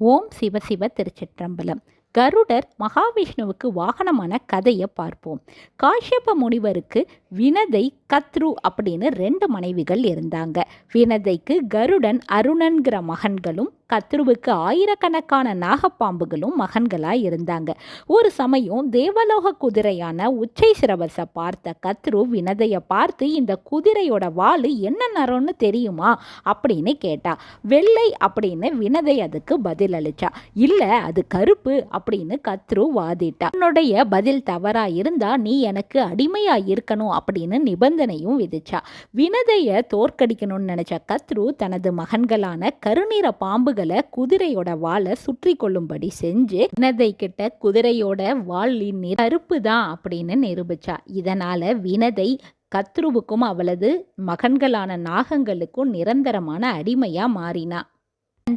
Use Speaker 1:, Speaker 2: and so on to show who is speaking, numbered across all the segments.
Speaker 1: ஓம் சிவ சிவ திருச்சிற்றம்பலம். கருடர் மகாவிஷ்ணுவுக்கு வாகனமான கதையை பார்ப்போம். காஷ்யப முனிவருக்கு வினதை கத்ரு அப்படின்னு ரெண்டு மனைவிகள் இருந்தாங்க. வினதைக்கு கருடன் அருணன்கிற மகன்களும் கத்ருவுக்கு ஆயிரக்கணக்கான நாகப்பாம்புகளும் மகன்களாக இருந்தாங்க. ஒரு சமயம் தேவலோக குதிரையான உச்சை சிரவசை பார்த்த கத்ரு வினதையை பார்த்து இந்த குதிரையோட வாள் என்ன நரம்னு தெரியுமா? அப்படின்னு கேட்டா. வெள்ளை அப்படின்னு வினதை அதுக்கு பதில் அளிச்சா இல்லை அது கருப்பு அப்படின்னு கத்ரு வாதிட்டா உன்னுடைய பதில் தவறா இருந்தா நீ எனக்கு அடிமையா இருக்கணும் அப்படின்னு நிபந்தனையும் விதிச்சா. வினதைய தோற்கடிக்கணும்னு நினைச்ச கத்ரு தனது மகன்களான கருநிற பாம்புகளை குதிரையோட வாழை சுற்றி கொள்ளும்படி செஞ்சு வினதை கிட்ட குதிரையோட வாளின் கருப்பு தான் அப்படின்னு நிரூபிச்சா. இதனால வினதை கத்ருவுக்கும் அவளது மகன்களான நாகங்களுக்கும் நிரந்தரமான அடிமையா மாறினா.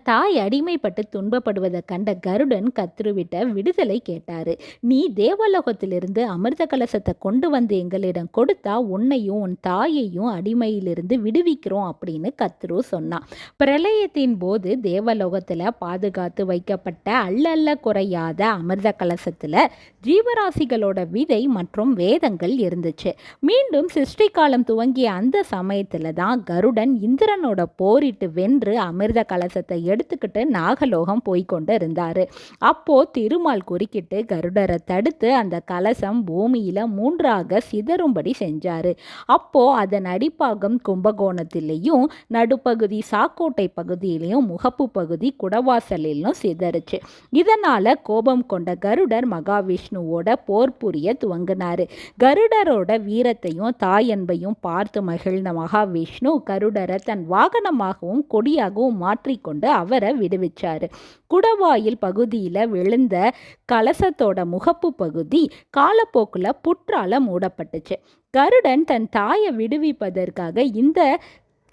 Speaker 1: தாய் அடிமைப்பட்டு துன்பப்படுவதை கண்ட கருடன் கத்துருவிட்ட விடுதலை கேட்டாரு. நீ தேவலோகத்திலிருந்து அமிர்த கலசத்தை கொண்டு வந்து எங்களிடம் கொடுத்தா உன்னையும் உன் தாயையும் அடிமையிலிருந்து விடுவிக்கிறோம் அப்படின்னு கத்ரு சொன்னான். பிரளயத்தின் போது தேவலோகத்தில் பாதுகாத்து வைக்கப்பட்ட அல்லல்ல குறையாத அமிர்த கலசத்தில் ஜீவராசிகளோட விதை மற்றும் வேதங்கள் இருந்துச்சு. மீண்டும் சிருஷ்டி காலம் துவங்கிய அந்த சமயத்தில் தான் கருடன் இந்திரனோட போரிட்டு வென்று அமிர்த கலசத்தை எடுத்துக்கிட்டு நாகலோகம் போய்கொண்டு இருந்தார் அப்போ திருமால் குறுக்கிட்டு கருடரை தடுத்து அந்த கலசம் பூமியில் மூன்றாக சிதறும்படி செஞ்சார். அப்போ அதன் அடிப்பாகம் கும்பகோணத்திலையும் நடுப்பகுதி சாக்கோட்டை பகுதியிலையும் முகப்பு பகுதி குடவாசலிலும் சிதறுச்சு. இதனால் கோபம் கொண்ட கருடர் மகாவிஷ்ணுவோட போர் புரிய துவங்கினார். கருடரோட வீரத்தையும் தாயன்பையும் பார்த்து மகிழ்ந்த மகாவிஷ்ணு கருடரை தன் வாகனமாகவும் கொடியாகவும் மாற்றிக்கொண்டு அவரை விடுவிச்சாரு. குடவாயில் பகுதியில் விழுந்த கலசத்தோட முகப்பு பகுதி காலப்போக்கில் புற்றால மூடப்பட்டுச்சு. கருடன் தன் தாயை விடுவிப்பதற்காக இந்த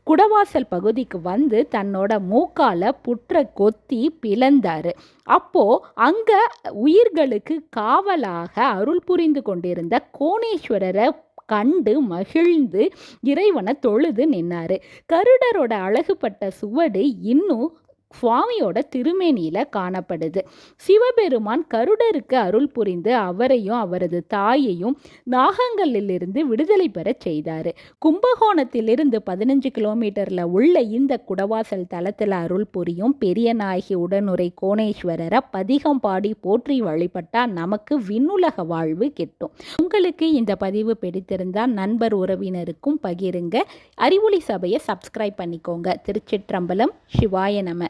Speaker 1: குடவாசல் பகுதிக்கு வந்து தன்னோட மூக்கால புற்ற கொத்தி பிளந்தாரு. அப்போ அங்க உயிர்களுக்கு காவலாக அருள் புரிந்து கொண்டிருந்த கோணேஸ்வரரை கண்டு மகிழ்ந்து இறைவனை தொழுது நின்னாரு. கருடரோட அழகுபட்ட சுவடு இன்னும் சுவாமியோட திருமேனியில் காணப்படுது. சிவபெருமான் கருடருக்கு அருள் புரிந்து அவரையும் அவரது தாயையும் நாகங்களிலிருந்து விடுதலை பெற செய்தார். கும்பகோணத்திலிருந்து பதினஞ்சு கிலோமீட்டரில் உள்ள இந்த குடவாசல் தலத்தில் அருள் புரியும் பெரிய நாயகி உடனுரை கோணேஸ்வரரை பதிகம் பாடி போற்றி வழிபட்டால் நமக்கு விண்ணுலக வாழ்வு கிட்டும். உங்களுக்கு இந்த பதிவு பிடித்திருந்தால் நண்பர் உறவினருக்கும் பகிருங்க. அறிவொளி சபையை சப்ஸ்கிரைப் பண்ணிக்கோங்க. திருச்சிற்றம்பலம் சிவாய நம.